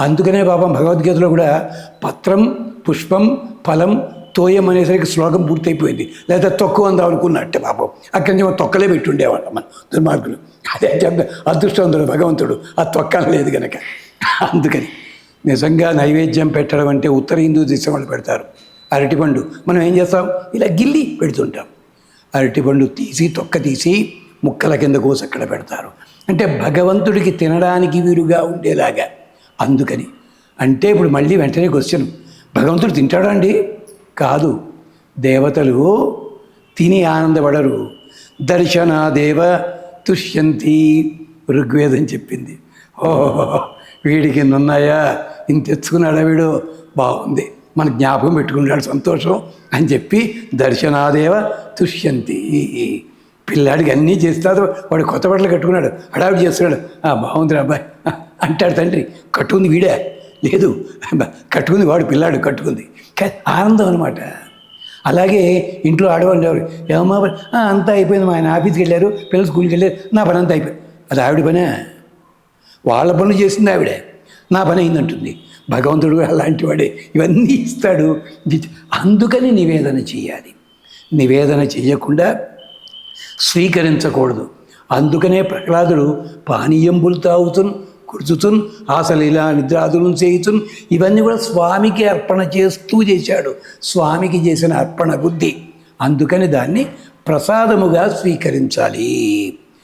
అందుకనే పాపం భగవద్గీతలో కూడా పత్రం పుష్పం ఫలం తోయం అనేసరికి శ్లోకం పూర్తయిపోయింది. లేదా తొక్కు అందాం అనుకున్నట్టే పాపం. అక్కడి నుంచి తొక్కలే పెట్టి ఉండేవాళ్ళ మన దుర్మార్గులు. అదే చెప్ప అదృష్టవంతుడు భగవంతుడు. ఆ తొక్కన లేదు కనుక అందుకని నిజంగా నైవేద్యం పెట్టడం అంటే ఉత్తర హిందూ దేశం వాళ్ళు పెడతారు. అరటిపండు మనం ఏం చేస్తాం? ఇలా గిల్లి పెడుతుంటాం. అరటిపండు తీసి తొక్క తీసి ముక్కల కింద కోసి అక్కడ పెడతారు. అంటే భగవంతుడికి తినడానికి వీలుగా ఉండేలాగా. అందుకని. అంటే ఇప్పుడు మళ్ళీ వెంటనే క్వశ్చన్ భగవంతుడు తింటాడా అండి? కాదు. దేవతలు తిని ఆనందపడరు. దర్శనాదేవ తుష్యంతి ఋగ్వేదం చెప్పింది. ఓహో వీడికి ఉన్నాయా ఇంత తెచ్చుకున్నాడా వీడు? బాగుంది. మన జ్ఞాపకం పెట్టుకున్నాడు సంతోషం అని చెప్పి దర్శనాదేవ తుష్యంతి. పిల్లాడికి అన్నీ చేస్తాడు. వాడు కొత్త బట్టలు కట్టుకున్నాడు. హడావిడి చేస్తున్నాడు. "ఆ, బాగుందిరా అబ్బాయి. అంటాడు తండ్రి కట్టుకుంది వీడే. లేదు కట్టుకుంది వాడు పిల్లాడు కట్టుకుంది. ఆనందం అనమాట అలాగే ఇంట్లో ఆడవాళ్ళు ఎవరు ఏమమ్మా అంతా అయిపోయింది మా ఆయన ఆఫీస్కి వెళ్ళారు పిల్లలు స్కూల్కి వెళ్ళారు నా పని అంతా అయిపోయింది. అది ఆవిడ పనే? వాళ్ళ పనులు చేసింది ఆవిడే. నా పని అయిందంటుంది. భగవంతుడు అలాంటి వాడే ఇవన్నీ ఇస్తాడు. అందుకని నివేదన చేయాలి. నివేదన చేయకుండా స్వీకరించకూడదు. అందుకనే ప్రహ్లాదుడు పానీయంబులు తాగుతున్న కుర్చుతున్ ఆసలీల నిద్రాదులను చేయుతున్ ఇవన్నీ కూడా స్వామికి అర్పణ చేస్తూ చేశాడు. స్వామికి చేసిన అర్పణ బుద్ధి. అందుకని దాన్ని ప్రసాదముగా స్వీకరించాలి.